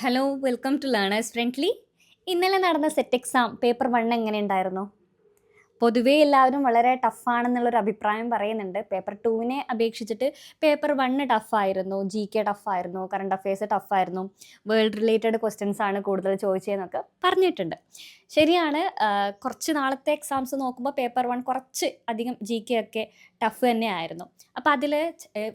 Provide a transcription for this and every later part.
Hello welcome to learners friendly ഇന്നലെ നടന്ന set exam paper one എങ്ങനെ ഉണ്ടായിരുന്നു? പൊതുവേ എല്ലാവരും വളരെ ടഫാണെന്നുള്ളൊരു അഭിപ്രായം പറയുന്നുണ്ട്. പേപ്പർ ടുവിനെ അപേക്ഷിച്ചിട്ട് പേപ്പർ വണ്ണ് ടഫായിരുന്നു ജി കെ ടഫായിരുന്നു കറണ്ട് അഫയേഴ്സ് ടഫായിരുന്നു വേൾഡ് റിലേറ്റഡ് ക്വസ്റ്റ്യൻസ് ആണ് കൂടുതൽ ചോദിച്ചതെന്നൊക്കെ പറഞ്ഞിട്ടുണ്ട്. ശരിയാണ് കുറച്ച് നാളത്തെ എക്സാംസ് നോക്കുമ്പോൾ പേപ്പർ വൺ കുറച്ച് അധികം ജി കെ ഒക്കെ ടഫ് തന്നെയായിരുന്നു അപ്പോൾ അതിൽ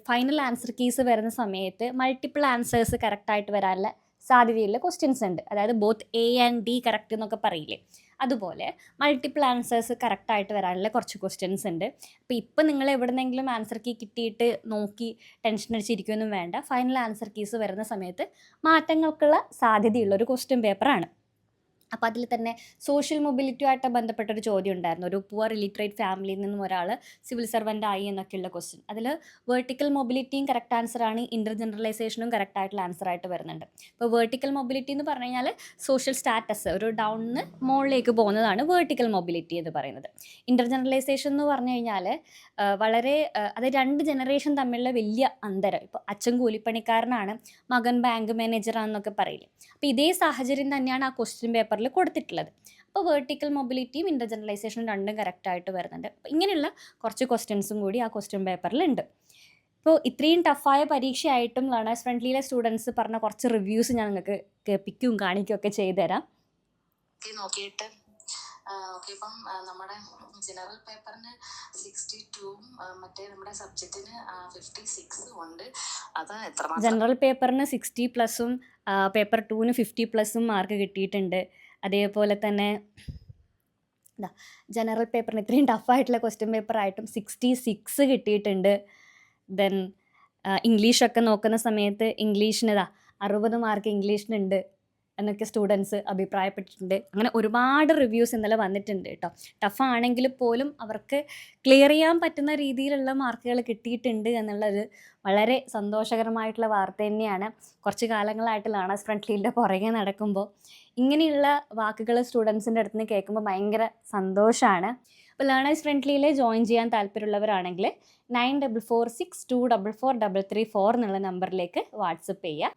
ഫൈനൽ ആൻസർ കീസ് വരുന്ന സമയത്ത് മൾട്ടിപ്പിൾ ആൻസേഴ്സ് കറക്റ്റായിട്ട് വരാനുള്ള സാധ്യതയുള്ള ക്വസ്റ്റ്യൻസ് ഉണ്ട്. അതായത് both A and D correct എന്നൊക്കെ പറയില്ലേ? അതുപോലെ മൾട്ടിപ്പിൾ ആൻസേഴ്സ് കറക്റ്റായിട്ട് വരാനുള്ള കുറച്ച് ക്വസ്റ്റ്യൻസ് ഉണ്ട്. അപ്പോൾ ഇപ്പം നിങ്ങൾ എവിടെന്നെങ്കിലും ആൻസർ കീ കിട്ടിയിട്ട് നോക്കി ടെൻഷൻ അടിച്ചിരിക്കുകയൊന്നും വേണ്ട. ഫൈനൽ ആൻസർ കീസ് വരുന്ന സമയത്ത് മാറ്റങ്ങൾക്കുള്ള സാധ്യതയുള്ള ഒരു ക്വസ്റ്റ്യൻ പേപ്പറാണ് അപ്പോൾ അതിൽ തന്നെ സോഷ്യൽ മൊബിലിറ്റിയുമായിട്ട് ബന്ധപ്പെട്ട ഒരു ചോദ്യം ഉണ്ടായിരുന്നു. ഒരു പുവർ ഇലിറ്ററേറ്റ് ഫാമിലിയിൽ നിന്നും ഒരാൾ സിവിൽ സർവന്റ് ആയി എന്നൊക്കെയുള്ള ക്വസ്റ്റ്യൻ അതിൽ വെർട്ടിക്കൽ മൊബിലിറ്റിയും കറക്റ്റ് ആൻസറാണ് ഇന്റർ ജനറലൈസേഷനും കറക്റ്റ് ആയിട്ടുള്ള ആൻസർ ആയിട്ട് വരുന്നുണ്ട്. ഇപ്പോൾ വെർട്ടിക്കൽ മൊബിലിറ്റി എന്ന് പറഞ്ഞു കഴിഞ്ഞാൽ സോഷ്യൽ സ്റ്റാറ്റസ് ഒരു ഡൗണിന് മുകളിലേക്ക് പോകുന്നതാണ് വെർട്ടിക്കൽ മൊബിലിറ്റി എന്ന് പറയുന്നത്. ഇന്റർ ജനറലൈസേഷൻ എന്ന് പറഞ്ഞു കഴിഞ്ഞാൽ വളരെ അത് രണ്ട് ജനറേഷൻ തമ്മിലുള്ള വലിയ അന്തരം. ഇപ്പോൾ അച്ഛൻ കൂലിപ്പണിക്കാരനാണ് മകൻ ബാങ്ക് മാനേജറാണെന്നൊക്കെ പറയില്ലേ. അപ്പോൾ ഇതേ സാഹചര്യം തന്നെയാണ് ആ ക്വസ്റ്റ്യൻ പേപ്പറിൽ കൊടുത്തിട്ടുള്ളത്. അപ്പോൾ വേർട്ടിക്കൽ മൊബിലിറ്റിയും ഇന്റർ ജനറലൈസേഷനും രണ്ടും കറക്റ്റായിട്ട് വരുന്നുണ്ട്. ഇങ്ങനെയുള്ള കുറച്ച് ക്വസ്റ്റ്യൻസും കൂടി ആ ക്വസ്റ്റ്യൻ പേപ്പറിലുണ്ട് ഇപ്പോൾ ഇത്രയും ടഫായ പരീക്ഷയായിട്ടും ലേണേഴ്സ് ഫ്രണ്ട്ലിയിലെ സ്റ്റുഡൻസ് പറഞ്ഞ കുറച്ച് റിവ്യൂസ് ഞാൻ നിങ്ങൾക്ക് കേൾപ്പിക്കുകയും കാണിക്കുകയും ഒക്കെ ചെയ്തുതരാം നോക്കിയിട്ട്. ഓക്കെ ഇപ്പം നമ്മുടെ ജനറൽ പേപ്പറിന് സിക്സ്റ്റി ടൂവും മറ്റേ നമ്മുടെ സബ്ജക്റ്റിന് ഫിഫ്റ്റി സിക്സും ഉണ്ട്. അത് എത്ര ജനറൽ പേപ്പറിന് സിക്സ്റ്റി പ്ലസും പേപ്പർ ടൂവിന് ഫിഫ്റ്റി പ്ലസും മാർക്ക് കിട്ടിയിട്ടുണ്ട്. അതേപോലെ തന്നെ എന്താ ജനറൽ പേപ്പറിന് ഇത്രയും ടഫായിട്ടുള്ള ക്വസ്റ്റ്യൻ പേപ്പറായിട്ടും സിക്സ്റ്റി സിക്സ് കിട്ടിയിട്ടുണ്ട്. ദെൻ ഇംഗ്ലീഷൊക്കെ നോക്കുന്ന സമയത്ത് ഇംഗ്ലീഷിന് ഇതാ അറുപത് മാർക്ക് ഇംഗ്ലീഷിനുണ്ട് എന്നൊക്കെ സ്റ്റുഡൻസ് അഭിപ്രായപ്പെട്ടിട്ടുണ്ട്. അങ്ങനെ ഒരുപാട് റിവ്യൂസ് ഇന്നലെ വന്നിട്ടുണ്ട് കേട്ടോ. ടഫാണെങ്കിൽ പോലും അവർക്ക് ക്ലിയർ ചെയ്യാൻ പറ്റുന്ന രീതിയിലുള്ള മാർക്കുകൾ കിട്ടിയിട്ടുണ്ട് എന്നുള്ളത് വളരെ സന്തോഷകരമായിട്ടുള്ള വാർത്ത തന്നെയാണ്. കുറച്ച് കാലങ്ങളായിട്ട് ലേണേഴ്സ് ഫ്രണ്ട്ലിയുടെ പുറകെ നടക്കുമ്പോൾ ഇങ്ങനെയുള്ള വാക്കുകൾ സ്റ്റുഡൻസിന്റെ അടുത്ത് നിന്ന് കേൾക്കുമ്പോൾ ഭയങ്കര സന്തോഷമാണ് അപ്പോൾ ലേണേഴ്സ് ഫ്രണ്ട്ലിയിൽ ജോയിൻ ചെയ്യാൻ താല്പര്യമുള്ളവരാണെങ്കിൽ nine double four six two double four double three four എന്നുള്ള നമ്പറിലേക്ക് വാട്സപ്പ് ചെയ്യുക.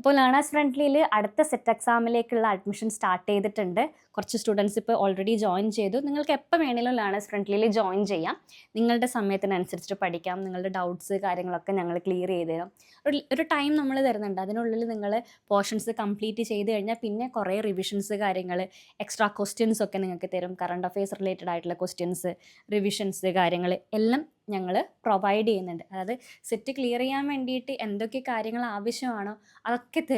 അപ്പോൾ ലേണേഴ്സ് ഫ്രണ്ട്ലിയിൽ അടുത്ത സെറ്റ് എക്സാമിലേക്കുള്ള അഡ്മിഷൻ സ്റ്റാർട്ട് ചെയ്തിട്ടുണ്ട്. കുറച്ച് സ്റ്റുഡൻസ് ഇപ്പോൾ ഓൾറെഡി ജോയിൻ ചെയ്തു. നിങ്ങൾക്ക് എപ്പോൾ വേണമെങ്കിലും ലേണേഴ്സ് ഫ്രണ്ട്ലിയിൽ ജോയിൻ ചെയ്യാം. നിങ്ങളുടെ സമയത്തിനനുസരിച്ചിട്ട് പഠിക്കാം. നിങ്ങളുടെ ഡൗട്ട്സ് കാര്യങ്ങളൊക്കെ ഞങ്ങൾ ക്ലിയർ ചെയ്ത് തരാം. ഒരു ഒരു ടൈം നമ്മൾ തരുന്നുണ്ട്. അതിനുള്ളിൽ നിങ്ങൾ പോർഷൻസ് കംപ്ലീറ്റ് ചെയ്ത് കഴിഞ്ഞാൽ പിന്നെ കുറേ റിവിഷൻസ് കാര്യങ്ങൾ എക്സ്ട്രാ ക്വസ്റ്റ്യൻസ് ഒക്കെ നിങ്ങൾക്ക് തരും. കറണ്ട് അഫയേഴ്സ് റിലേറ്റഡ് ആയിട്ടുള്ള ക്വസ്റ്റ്യൻസ് റിവിഷൻസ് കാര്യങ്ങൾ എല്ലാം ഞങ്ങൾ പ്രൊവൈഡ് ചെയ്യുന്നുണ്ട്. അതായത് സെറ്റ് ക്ലിയർ ചെയ്യാൻ വേണ്ടിയിട്ട് എന്തൊക്കെ കാര്യങ്ങൾ ആവശ്യമാണോ അതൊക്കെ